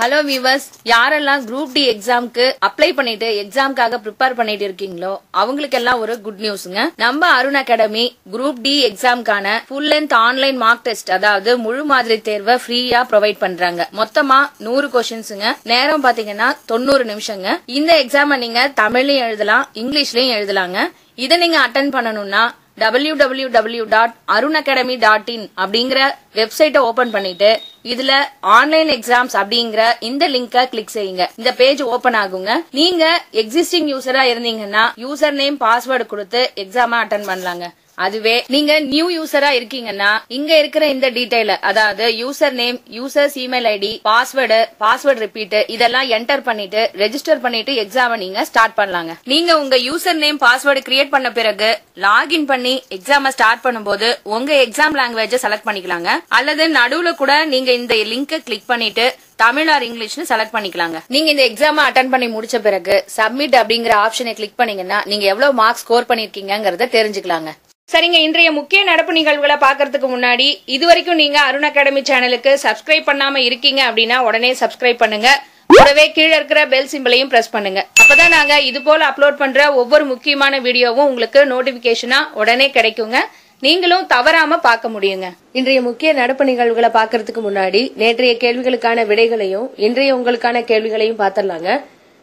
Hello viewers யாரெல்லாம் group D எக்ஸாம்க்கு apply பண்ணிட்டு எக்ஸாம்க்காக ப்ரிப்பேர் பண்ணிட்டு இருக்கீங்களோ அவங்களுக்கு எல்லாம் ஒரு குட் நியூஸ்ங்க நம்ம Arun academy group D எக்ஸாம்க்கான full length online mark test அதாவது முழு மாதிரி தேர்வை ஃப்ரீயா ப்ரொவைட் பண்றாங்க. மொத்தமா நூறு கொஸ்டின்ஸுங்க நேரம் பாத்தீங்கன்னா தொண்ணூறு நிமிஷங்க. இந்த எக்ஸாமை நீங்க தமிழ்லயும் எழுதலாம் இங்கிலீஷ்லயும் எழுதலாங்க. இதை நீங்க அட்டன் பண்ணணும்னா W W W dot Arun academy dot in அப்படிங்கிற வெப்சைட்டை ஓபன் பண்ணிட்டு இதுல ஆன்லைன் எக்ஸாம்ஸ் அப்படிங்கிற இந்த லிங்கை கிளிக் செய்யுங்க. இந்த பேஜ் ஓபன் ஆகுங்க. நீங்க எக்ஸிஸ்டிங் யூசரா இருந்தீங்கன்னா யூசர் நேம் பாஸ்வேர்டு கொடுத்து எக்ஸாம அட்டன் பண்ணலாங்க. அதுவே நீங்க நியூ யூசரா இருக்கீங்கன்னா இங்க இருக்கிற இந்த டீடைல அதாவது user name users email ID password password repeat இதெல்லாம் என்டர் பண்ணிட்டு ரெஜிஸ்டர் பண்ணிட்டு எக்ஸாம நீங்க ஸ்டார்ட் பண்ணலாங்க. நீங்க உங்க யூசர் நேம் பாஸ்வேர்டு கிரியேட் பண்ண பிறகு லாகின் பண்ணி எக்ஸாம ஸ்டார்ட் பண்ணும்போது உங்க எக்ஸாம் லாங்குவேஜ் செலக்ட் பண்ணிக்கலாங்க. அல்லது நடுவுல கூட நீங்க இந்த லிங்க கிளிக் பண்ணிட்டு தமிழ் ஆர் இங்கிலீஷ்னு செலக்ட் பண்ணிக்கலாங்க. நீங்க இந்த எக்ஸாம் அட்டன் பண்ணி முடிச்ச பிறகு சப்மிட் அப்படிங்கிற ஆப்ஷனை கிளிக் பண்ணீங்கன்னா நீங்க எவ்வளவு மார்க் ஸ்கோர் பண்ணிருக்கீங்கிறத தெரிஞ்சுக்கலாங்க. சரிங்க இன்றைய முக்கிய நடப்பு நிகழ்வுகளை பாக்குறதுக்கு முன்னாடி இது வரைக்கும் நீங்க அருண் அகாடமி சேனலுக்கு சப்ஸ்கிரைப் பண்ணாம இருக்கீங்க அப்படின்னா உடனே சப்ஸ்கிரைப் பண்ணுங்க. கூடவே கீழே இருக்கிற பெல் சிம்பிளையும் பிரஸ் பண்ணுங்க. அப்பதான் நாங்க இது போல அப்லோட் பண்ற ஒவ்வொரு முக்கியமான வீடியோவும் உங்களுக்கு நோட்டிபிகேஷனா உடனே கிடைக்குங்க. நீங்களும் தவறாம பார்க்க முடியுங்க. இன்றைய முக்கிய நடப்பு நிகழ்வுகளை பாக்குறதுக்கு முன்னாடி நேற்றைய கேள்விகளுக்கான விடைகளையும் இன்றைய உங்களுக்கான கேள்விகளையும் பாத்திரலாங்க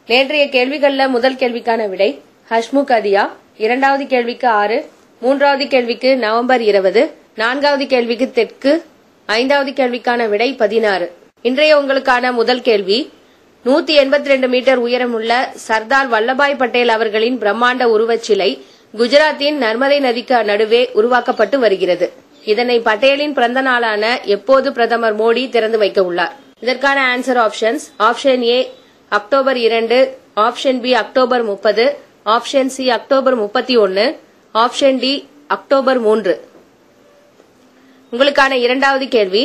நேற்றைய கேள்விகள்ல முதல் கேள்விக்கான விடை ஹஷ்முக் அதியா. இரண்டாவது கேள்விக்கு ஆறு மூன்றாவது கேள்விக்கு நவம்பர் இருபது நான்காவது கேள்விக்கு தெற்கு ஐந்தாவது கேள்விக்கான விடை பதினாறு. இன்றைய உங்களுக்கான முதல் கேள்வி நூத்தி எண்பத்தி ரெண்டு மீட்டர் உயரமுள்ள சர்தார் வல்லபாய் பட்டேல் அவர்களின் பிரம்மாண்ட உருவச்சிலை குஜராத்தின் நர்மதை நதிக்கு நடுவே உருவாக்கப்பட்டு வருகிறது. இதனை பட்டேலின் பிறந்த நாளான எப்போது பிரதமர் மோடி திறந்து வைக்க உள்ளார்? இதற்கான answer options option A October இரண்டு ஆப்ஷன் பி அக்டோபர் முப்பது ஆப்ஷன் சி அக்டோபர் முப்பத்தி ஒன்னு ஆப்ஷன் டி அக்டோபர் மூன்று. உங்களுக்கான இரண்டாவது கேள்வி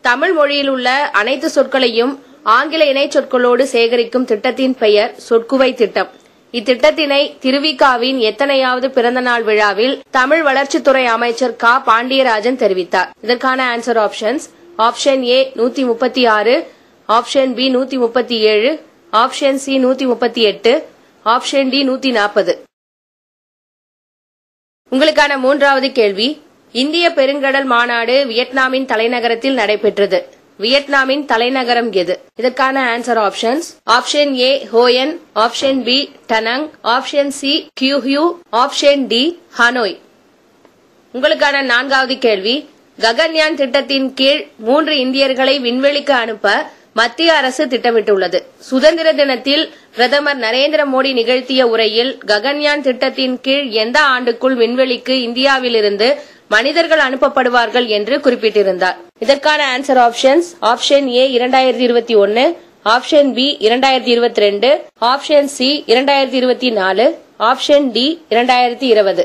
தமிழ் மொழியில் உள்ள அனைத்து சொற்களையும் ஆங்கில இணை சொற்களோடு சேகரிக்கும் திட்டத்தின் பெயர் சொற்குவை திட்டம். இத்திட்டத்தினை திருவிகாவின் எத்தனையாவது பிறந்தநாள் விழாவில் தமிழ் வளர்ச்சித்துறை அமைச்சர் கா. பாண்டியராஜன் தெரிவித்தார். இதற்கான ஆன்சர் ஆப்ஷன்ஸ் ஆப்ஷன் ஏ நூத்தி முப்பத்தி ஆறு ஆப்ஷன் பி நூத்தி முப்பத்தி ஏழு ஆப்ஷன் சி நூத்தி முப்பத்தி எட்டு ஆப்ஷன் டி நூத்தி நாற்பது. உங்களுக்கான மூன்றாவது கேள்வி இந்திய பெருங்கடல் மாநாடு வியட்நாமின் தலைநகரத்தில் நடைபெற்றது. வியட்நாமின் தலைநகரம் எது? இதற்கான answer options option A Hoi An option B Da Nang option C Hue option D Hanoi உங்களுக்கான நான்காவது கேள்வி. ககன்யான் திட்டத்தின் கீழ் மூன்று இந்தியர்களை விண்வெளிக்கு அனுப்ப மத்திய அரசு திட்டமிட்டுள்ளது. சுதந்திர தினத்தில் பிரதமர் நரேந்திர மோடி நிகழ்த்திய உரையில் ககன்யான் திட்டத்தின் கீழ் எந்த ஆண்டுக்குள் விண்வெளிக்கு இந்தியாவிலிருந்து மனிதர்கள் அனுப்பப்படுவார்கள் என்று குறிப்பிட்டிருந்தார். இதற்கான ஆன்சர் ஆப்ஷன்ஸ் ஆப்ஷன் ஏ இரண்டாயிரத்தி இருபத்தி ஒன்னு ஆப்ஷன் பி இரண்டாயிரத்தி இருபத்தி ரெண்டு ஆப்ஷன் சி இரண்டாயிரத்தி இருபத்தி நாலு ஆப்ஷன் டி இரண்டாயிரத்தி இருபது.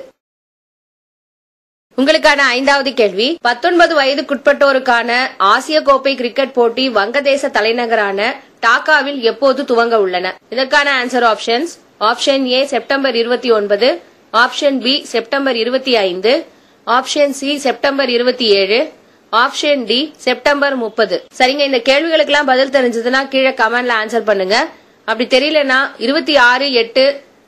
உங்களுக்கான ஐந்தாவது கேள்வி. பத்தொன்பது வயதுக்குட்பட்டோருக்கான ஆசிய கோப்பை கிரிக்கெட் போட்டி வங்கதேச தலைநகரான டாக்காவில் எப்போது துவங்க உள்ளன? இதற்கான answer options option A September இருபத்தி ஒன்பது ஆப்ஷன் பி செப்டம்பர் இருபத்தி ஐந்து ஆப்ஷன் சி செப்டம்பர் இருபத்தி ஏழு. ஆப்ஷன் டி செப்டம்பர் முப்பது. சரிங்க இந்த கேள்விகளுக்கெல்லாம் பதில் தெரிஞ்சதுன்னா கீழே கமெண்ட்ல ஆன்சர் பண்ணுங்க. அப்படி தெரியலனா இருபத்தி ஆறு எட்டு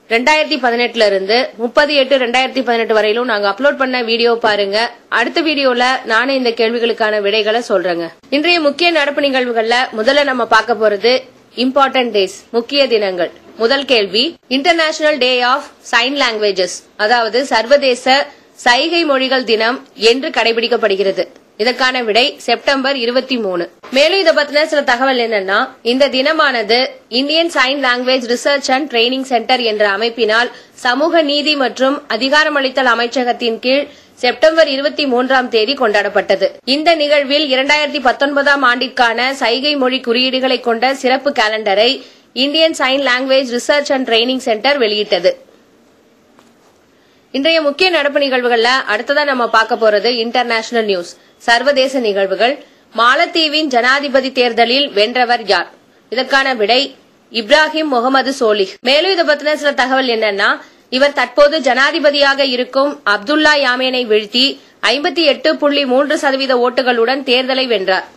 ரெண்டாயிரத்தி பதினெட்டுல இருந்து முப்பது எட்டு ரெண்டாயிரத்தி பதினெட்டு வரையிலும் நாங்க அப்லோட் பண்ண வீடியோ பாருங்க. அடுத்த வீடியோல நானே இந்த கேள்விகளுக்கான விடைகளை சொல்றேங்க. இன்றைய முக்கிய நடப்பு நிகழ்வுகள்ல முதல்ல நம்ம பார்க்க போறது இம்பார்ட்டன்ட் டேஸ் முக்கிய தினங்கள். முதல் கேள்வி international day of sign languages அதாவது சர்வதேச சைகை மொழிகள் தினம் என்று கடைபிடிக்கப்படுகிறது. இதற்கான விடை செப்டம்பர் இருபத்தி மூணு. மேலும் இதை பத்தின சில தகவல் என்னன்னா இந்த தினமானது Indian sign language research and training centre என்ற அமைப்பினால் சமூக நீதி மற்றும் அதிகாரமளித்தல் அமைச்சகத்தின் கீழ் செப்டம்பர் இருபத்தி மூன்றாம் தேதி கொண்டாடப்பட்டது. இந்த நிகழ்வில் இரண்டாயிரத்தி பத்தொன்பதாம் ஆண்டிற்கான சைகை மொழி குறியீடுகளை கொண்ட சிறப்பு கேலண்டரை Indian sign language research and training centre வெளியிட்டது. இன்றைய முக்கிய நடப்பு நிகழ்வுகள்ல அடுத்ததா நம்ம பார்க்க போறது இன்டர்நேஷனல் நியூஸ் சர்வதேச நிகழ்வுகள். மாலத்தீவின் ஜனாதிபதி தேர்தலில் வென்றவர் யார்? இதற்கான விடை இப்ராஹிம் முகமது சோலிஹ் மேலும் இதை பத்தின சில தகவல் என்னன்னா இவர் தற்போது ஜனாதிபதியாக இருக்கும் அப்துல்லா யாமேனை வீழ்த்தி ஐம்பத்தி எட்டு புள்ளி மூன்று சதவீத ஓட்டுகளுடன் தேர்தலை வென்றார்.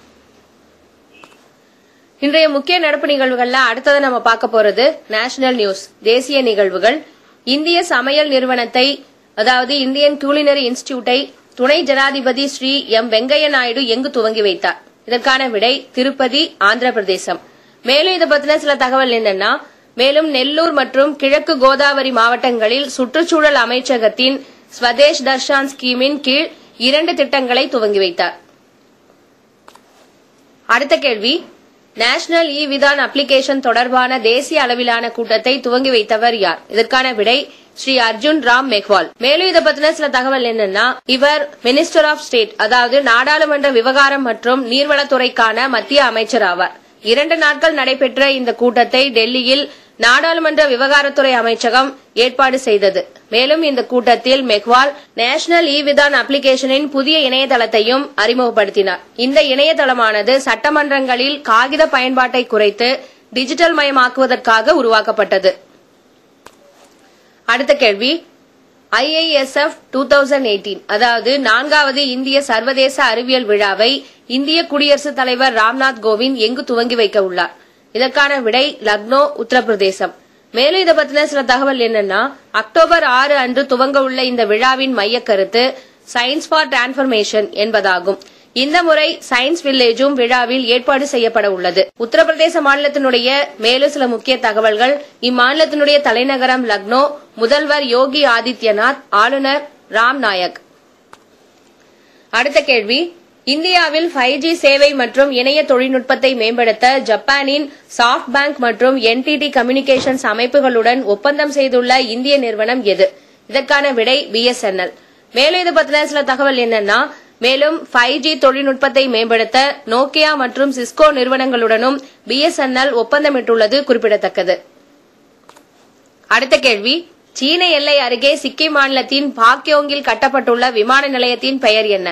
இன்றைய முக்கிய நடப்பு நிகழ்வுகள்ல அடுத்ததை நம்ம பார்க்க போறது நேஷனல் நியூஸ் தேசிய நிகழ்வுகள். இந்திய சமையல் நிறுவனத்தை அதாவது இந்தியன் குலினரி இன்ஸ்டிடியூட்டை துணை ஜனாதிபதி ஸ்ரீ எம் வெங்கைய நாயுடு எங்கு துவங்கி வைத்தார்? இதற்கான விடை திருப்பதி ஆந்திர பிரதேசம் மேலும் இதை பத்தின சில தகவல் என்னன்னா மேலும் நெல்லூர் மற்றும் கிழக்கு கோதாவரி மாவட்டங்களில் சுற்றுச்சூழல் அமைச்சகத்தின் ஸ்வதேஷ் தர்ஷான் ஸ்கீமின் கீழ் இரண்டு திட்டங்களை துவங்கி வைத்தார். அடுத்த கேள்வி நேஷனல் இ விதான் அப்ளிகேஷன் தொடர்பான தேசிய அளவிலான கூட்டத்தை துவங்கி வைத்தவர் யார்? இதற்கான விடை ஸ்ரீ அர்ஜுன் ராம் மெக்வால். மேலும் இதை பத்தின சில தகவல் என்னன்னா இவர் மினிஸ்டர் ஆஃப் ஸ்டேட் அதாவது நாடாளுமன்ற விவகாரம் மற்றும் நீர்வளத்துறைக்கான மத்திய அமைச்சர் ஆவார். இரண்டு நாட்கள் நடைபெற்ற இந்த கூட்டத்தை டெல்லியில் நாடாளுமன்ற விவகாரத்துறை அமைச்சகம் ஏற்பாடு செய்தது. மேலும் இந்த கூட்டத்தில் மெக்வால் நேஷனல் இ விதான் அப்ளிகேஷனின் புதிய இணையதளத்தையும் அறிமுகப்படுத்தினார். இந்த இணையதளமானது சட்டமன்றங்களில் காகித பயன்பாட்டை குறைத்து டிஜிட்டல் மயமாக்குவதற்காக உருவாக்கப்பட்டது. அடுத்த கேள்வி. ஐஐஎஸ்எஃப் டூ தௌசண்ட் எயிட்டீன் அதாவது நான்காவது இந்திய சர்வதேச அறிவியல் விழாவை இந்திய குடியரசுத் தலைவர் ராம்நாத் கோவிந்த் எங்கு துவங்கி வைக்க உள்ளார்? இதற்கான விடை லக்னோ உத்தரப்பிரதேசம். மேலும் இதை பத்தின சில தகவல் என்னன்னா அக்டோபர் ஆறு அன்று துவங்க உள்ள இந்த விழாவின் மைய கருத்து சயின்ஸ் ஃபார் டிரான்ஸ்பர்மேஷன் என்பதாகும். இந்த முறை சயின்ஸ் வில்லேஜும் விழாவில் ஏற்பாடு செய்யப்பட உள்ளது. உத்தரப்பிரதேச மாநிலத்தினுடைய மேலும் சில முக்கிய தகவல்கள். இம்மாநிலத்தினுடைய தலைநகரம் லக்னோ முதல்வர் யோகி ஆதித்யநாத் ஆளுநர் ராம் நாயக். அடுத்த கேள்வி இந்தியாவில் ஃபைவ் ஜி சேவை மற்றும் இணைய தொழில்நுட்பத்தை மேம்படுத்த ஜப்பானின் சாஃப்ட் பேங்க் மற்றும் என்டிடி கம்யூனிகேஷன்ஸ் அமைப்புகளுடன் ஒப்பந்தம் செய்துள்ள இந்திய நிறுவனம் எது? இதற்கான விடை பிஎஸ்என்எல் மேலும் இது பத்தின சில தகவல் என்னன்னா மேலும் ஃபைவ் ஜி தொழில்நுட்பத்தை மேம்படுத்த நோக்கியா மற்றும் சிஸ்கோ நிறுவனங்களுடனும் பிஎஸ்என்எல் ஒப்பந்தமிட்டுள்ளது குறிப்பிடத்தக்கது. அடுத்த கேள்வி சீன எல்லை அருகே சிக்கிம் மாநிலத்தின் பாக்யோங்கில் கட்டப்பட்டுள்ள விமான நிலையத்தின் பெயர் என்ன?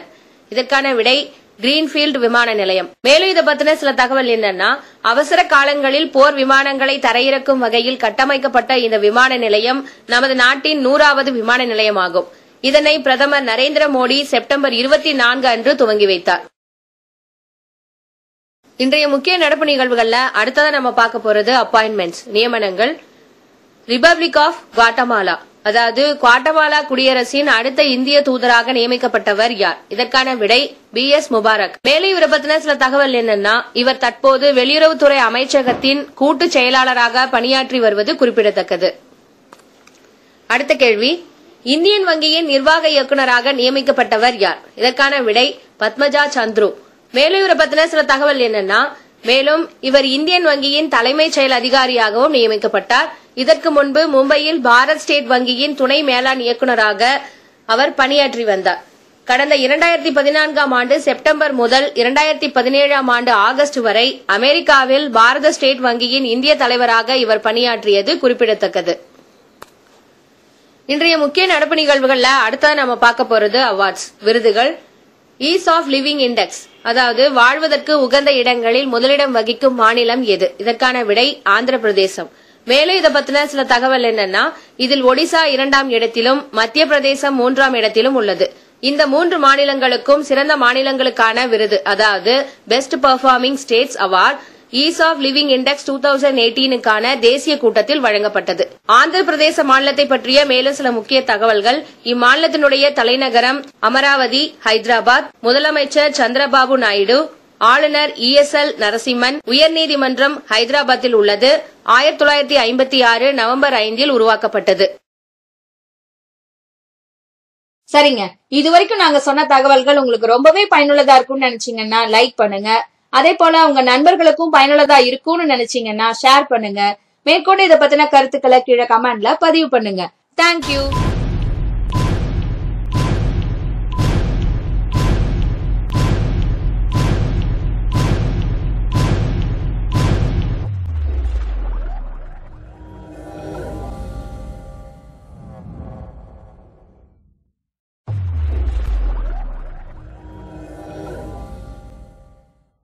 இதற்கான விடை கிரீன்ஃபீல்டு விமான நிலையம். மேலும் இதை பத்தின சில தகவல் என்னன்னா அவசர காலங்களில் போர் விமானங்களை தரையிறக்கும் வகையில் கட்டமைக்கப்பட்ட இந்த விமான நிலையம் நமது நாட்டின் நூறாவது விமான நிலையமாகும். இதனை பிரதமர் நரேந்திர மோடி செப்டம்பர் இருபத்தி நான்கு அன்று துவங்கி வைத்தார். இன்றைய முக்கிய நடப்பு நிகழ்வுகள்ல அடுத்ததான் நம்ம பார்க்க போறது அப்பாயின்மெண்ட்ஸ் நியமனங்கள். ரிபப்ளிக் ஆஃப் குவாட்டமாலா அதாவது குவாட்டமாலா குடியரசின் அடுத்த இந்திய தூதராக நியமிக்கப்பட்டவர் யார்? இதற்கான விடை பி எஸ் முபாரக். மேலும் இவரை பத்தின சில தகவல் என்னன்னா இவர் தற்போது வெளியுறவுத்துறை அமைச்சகத்தின் கூட்டு செயலாளராக பணியாற்றி வருவது குறிப்பிடத்தக்கது. அடுத்த கேள்வி இந்தியன் வங்கியின் நிர்வாக இயக்குநராக நியமிக்கப்பட்டவர் யார்? இதற்கான விடை பத்மஜா சந்துரு. மேலும் இவரை பத்தின சில தகவல் என்னன்னா மேலும் இவர் இந்தியன் வங்கியின் தலைமைச் செயல் அதிகாரியாகவும் நியமிக்கப்பட்டார். இதற்கு முன்பு மும்பையில் பாரத் ஸ்டேட் வங்கியின் துணை மேலாண் இயக்குநராக அவர் பணியாற்றி வந்தார். கடந்த இரண்டாயிரத்தி பதினான்காம் ஆண்டு செப்டம்பர் முதல் இரண்டாயிரத்தி பதினேழாம் ஆண்டு ஆகஸ்ட் வரை அமெரிக்காவில் பாரத ஸ்டேட் வங்கியின் இந்திய தலைவராக இவர் பணியாற்றியது குறிப்பிடத்தக்கது. இன்றைய முக்கிய நடப்பு நிகழ்வுகள்ல அடுத்தது நம்ம பார்க்க போறது அவார்ட்ஸ் விருதுகள். ஈஸ் ஆஃப் லிவிங் இண்டெக்ஸ் அதாவது வாழ்வதற்கு உகந்த இடங்களில் முதலிடம் வகிக்கும் மாநிலம் எது? இதற்கான விடை ஆந்திர பிரதேசம். மேலும் இதை பத்தின சில தகவல் என்னன்னா இதில் ஒடிசா இரண்டாம் இடத்திலும் மத்திய பிரதேசம் மூன்றாம் இடத்திலும் உள்ளது. இந்த மூன்று மாநிலங்களுக்கும் சிறந்த மாநிலங்களுக்கான விருது அதாவது best performing states award ease of living index two thousand எயிட்டீனுக்கான தேசிய கூட்டத்தில் வழங்கப்பட்டது. ஆந்திர பிரதேச மாநிலத்தை பற்றிய மேலும் சில முக்கிய தகவல்கள். இம்மாநிலத்தினுடைய தலைநகரம் அமராவதி ஹைதராபாத். முதலமைச்சர் சந்திரபாபு நாயுடு ஆளுநர் இ எஸ் எல் நரசிம்மன் உயர்நீதிமன்றம் ஹைதராபாத்தில் உள்ளது. ஆயிரத்தி தொள்ளாயிரத்தி ஐம்பத்தி ஆறு நவம்பர் ஐந்தில் உருவாக்கப்பட்டது. சரிங்க. இது வரைக்கும் நாங்க சொன்ன தகவல்கள் உங்களுக்கு ரொம்பவே பயனுள்ளதா இருக்கும்னு நினைச்சீங்கன்னா லைக் பண்ணுங்க. அதே போல உங்க நண்பர்களுக்கும் பயனுள்ளதா இருக்கும்னு நினைச்சீங்கன்னா ஷேர் பண்ணுங்க. மேற்கொண்டு இதை பத்தின கருத்துக்களை கீழே கமெண்ட்ல பதிவு பண்ணுங்க. தேங்க்யூ